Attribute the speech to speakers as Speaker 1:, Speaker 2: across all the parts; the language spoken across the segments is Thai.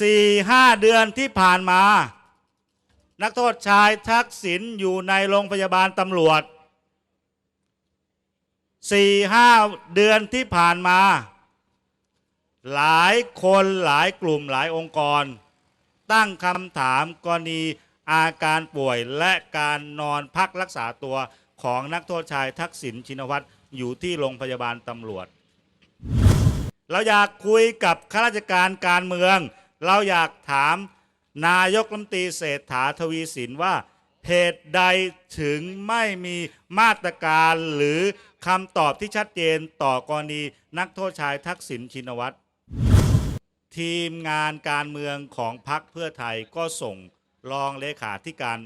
Speaker 1: สี่ห้าเดือนที่ผ่านมา นักโทษชายทักษิณอยู่ในโรงพยาบาลตำรวจสี่ห้าเดือนที่ผ่านมา หลายคนหลายกลุ่มหลายองค์กร ตั้งคำถามกรณีอาการป่วยและการนอนพักรักษาตัวของนักโทษชายทักษิณชินวัตรอยู่ที่โรงพยาบาลตำรวจ เราอยากคุยกับข้าราชการการเมือง เราอยากถามนายกรัฐมนตรีเศรษฐาทวีสินว่าเหตุใดถึงไม่มีมาตรการหรือคำตอบที่ชัดเจนต่อกรณีนักโทษชายทักษิณชินวัตรทีมงานการเมืองของพรรคเพื่อไทยก็ส่งรองเลขาธิการ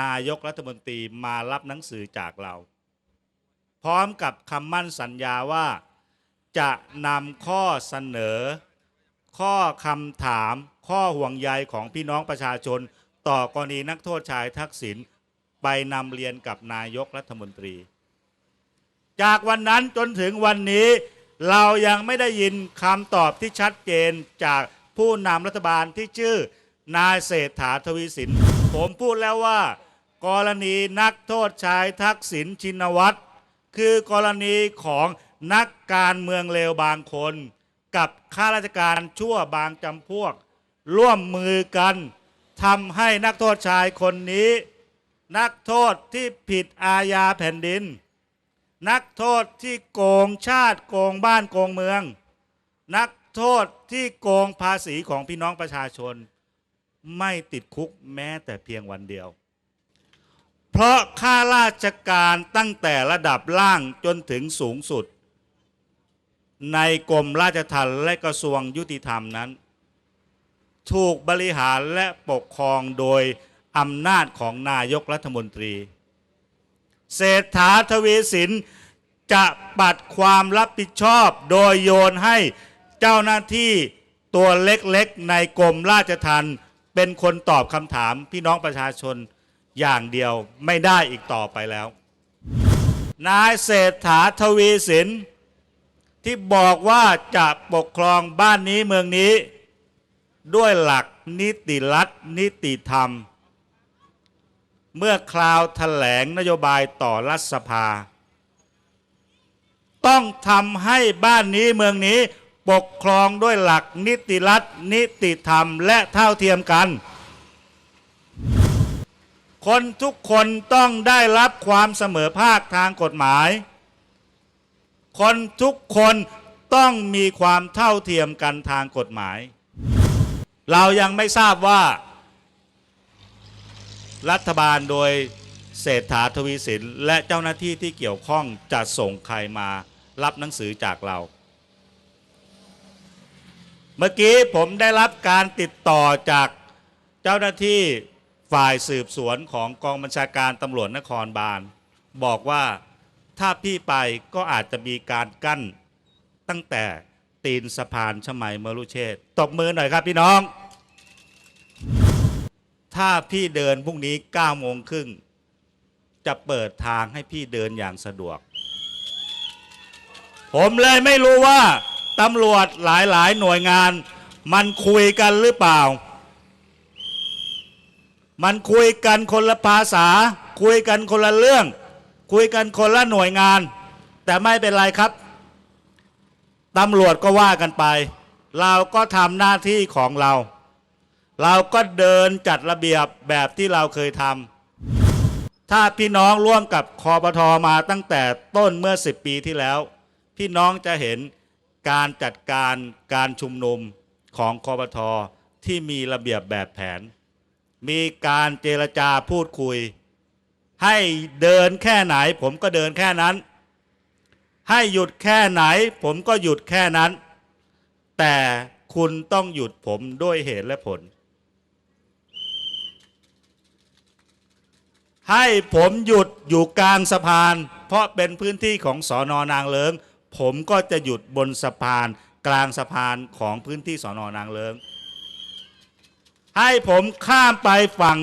Speaker 1: นายกรัฐมนตรีมารับหนังสือจากเรา พร้อมกับคำมั่นสัญญาว่าจะนำข้อเสนอ ข้อคำถามข้อห่วงใยของพี่น้องประชาชน ต่อกรณีนักโทษชายทักษิณไปนำเรียนกับนายกรัฐมนตรี จากวันนั้นจนถึงวันนี้เรายังไม่ได้ยินคำตอบที่ชัดเจนจากผู้นำรัฐบาลที่ชื่อนายเศรษฐาทวีสิน ผมพูดแล้วว่า กรณีนักโทษชายทักษิณชินวัตรคือกรณีของนักการเมืองเลวบางคน กับข้าราชการชั่วบางจำพวก ร่วมมือกันทำให้นักโทษชายคนนี้ นักโทษที่ผิดอาญาแผ่นดิน นักโทษที่โกงชาติโกงบ้านโกงเมือง นักโทษที่โกงภาษีของพี่น้องประชาชน ไม่ติดคุกแม้แต่เพียงวันเดียว เพราะข้าราชการตั้งแต่ระดับล่างจนถึงสูงสุด ในกรมราชทัณฑ์และกระทรวงยุติธรรมนั้น ถูกบริหารและปกครองโดยอำนาจของนายกรัฐมนตรี เศรษฐาทวีสินจะปัดความรับผิดชอบโดยโยนให้เจ้าหน้าที่ตัวเล็กๆในกรมราชทัณฑ์เป็นคนตอบคำถามพี่น้องประชาชนอย่างเดียวไม่ได้อีกต่อไปแล้ว นายเศรษฐาทวีสิน ที่บอกว่าจะปกครองบ้านนี้เมืองนี้ ด้วยหลักนิติรัฐนิติธรรม เมื่อคราวแถลงนโยบายต่อรัฐสภา ต้องทำให้บ้านนี้เมืองนี้ปกครองด้วยหลักนิติรัฐนิติธรรมและเท่าเทียมกัน คนทุกคนต้องได้รับความเสมอภาคทางกฎหมาย คนทุกคนต้องมีความเท่าเทียมกันทางกฎหมาย เรายังไม่ทราบว่า รัฐบาลโดยเศรษฐาทวีสินและเจ้าหน้าที่ที่เกี่ยวข้องจะส่งใครมารับหนังสือจากเรา เมื่อกี้ผมได้รับการติดต่อจากเจ้าหน้าที่ฝ่ายสืบสวนของกองบัญชาการตำรวจนครบาล บอกว่า ถ้าพี่ไปก็อาจจะมีการกั้นตั้งแต่ตีนสะพานชมัยมรุเชษตบมือหน่อยครับพี่น้อง ถ้าพี่เดินพรุ่งนี้9โมงครึ่งจะเปิดทางให้พี่เดินอย่างสะดวก ผมเลยไม่รู้ว่าตำรวจหลายๆ หน่วยงาน มันคุยกันหรือเปล่า มันคุยกันคนละภาษา คุยกันคนละเรื่อง คุยกันคนละหน่วยงาน แต่ไม่เป็นไรครับตำรวจก็ว่ากันไป เราก็ทำหน้าที่ของเรา เราก็เดินจัดระเบียบแบบที่เราเคยทำถ้าพี่น้องร่วมกับคอปทอมาตั้งแต่ต้นเมื่อ 10 ปีที่แล้ว พี่น้องจะเห็นการจัดการการชุมนุมของคอปทอที่มีระเบียบแบบแผน มีการเจรจาพูดคุย ให้เดินแค่ไหน ผมก็เดินแค่นั้น ให้หยุดแค่ไหน ผมก็หยุดแค่นั้น แต่คุณต้องหยุดผมด้วยเหตุและผล ให้ผมหยุดอยู่กลางสะพาน เพราะเป็นพื้นที่ของสอนอนางเลิง ผมก็จะหยุดบนสะพานกลางสะพานของพื้นที่สอนอนางเลิง ให้ผมข้ามไปฝั่ง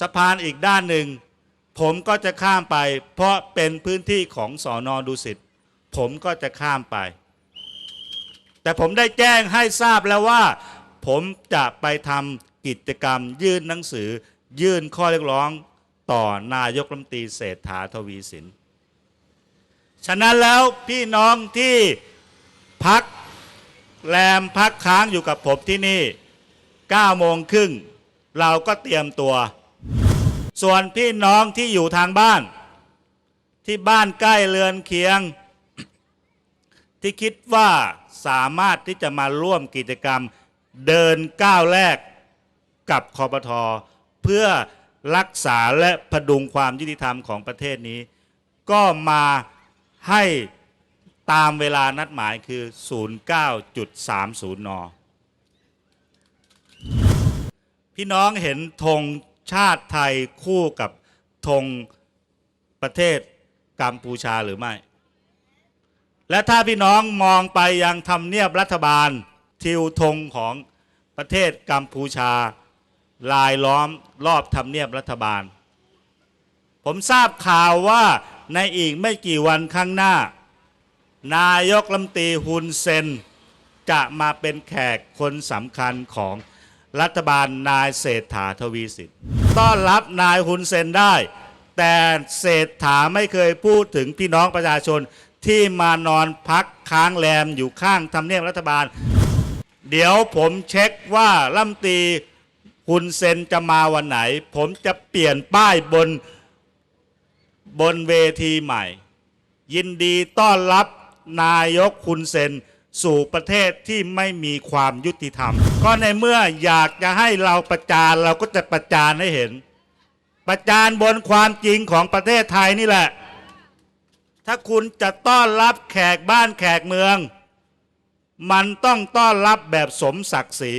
Speaker 1: สะพานอีกด้านหนึ่ง ผมก็จะข้ามไป เพราะเป็นพื้นที่ของสอนอดุสิตผมก็จะข้ามไป แต่ผมได้แจ้งให้ทราบแล้วว่า ผมจะไปทำกิจกรรม ยื่นหนังสือ ยื่นข้อเรียกร้องต่อนายกรัฐมนตรีเศรษฐาทวีสิน ฉะนั้นแล้วพี่น้องที่พักแรมพักค้างอยู่กับผมที่นี่9โมงครึ่งเราก็เตรียมตัว ส่วนพี่น้องที่อยู่ทางบ้าน ที่บ้านใกล้เรือนเคียง ที่คิดว่าสามารถที่จะมาร่วมกิจกรรมเดินก้าวแรกกับคอปทอเพื่อรักษาและพดุงความยุติธรรมของประเทศนี้ ก็มาให้ตามเวลานัดหมายคือ 09.30 น พี่น้องเห็นธง ชาติไทยคู่กับธงประเทศกัมพูชาหรือไม่ และถ้าพี่น้องมองไปยังทำเนียบรัฐบาลทิวธงของประเทศกัมพูชา ลายล้อมรอบทำเนียบรัฐบาล ผมทราบข่าวว่าในอีกไม่กี่วันข้างหน้า นายกรัมตีฮุนเซน จะมาเป็นแขกคนสำคัญของ รัฐบาลนายเศรษฐาทวีสินต้อนรับนายฮุนเซนได้ แต่เศรษฐาไม่เคยพูดถึงพี่น้องประชาชนที่มานอนพักค้างแรมอยู่ข้างทำเนียบรัฐบาล เดี๋ยวผมเช็คว่ารัฐมตีฮุนเซนจะมาวันไหน ผมจะเปลี่ยนป้ายบนบนเวทีใหม่ ยินดีต้อนรับนายกคุณเซน สู่ประเทศที่ไม่มีความยุติธรรม ก็ในเมื่ออยากจะให้เราประจานเราก็จะประจานให้เห็น ประจานบนความจริงของประเทศไทยนี่แหละ ถ้าคุณจะต้อนรับแขกบ้านแขกเมือง มันต้องต้อนรับแบบสมศักดิ์ศรี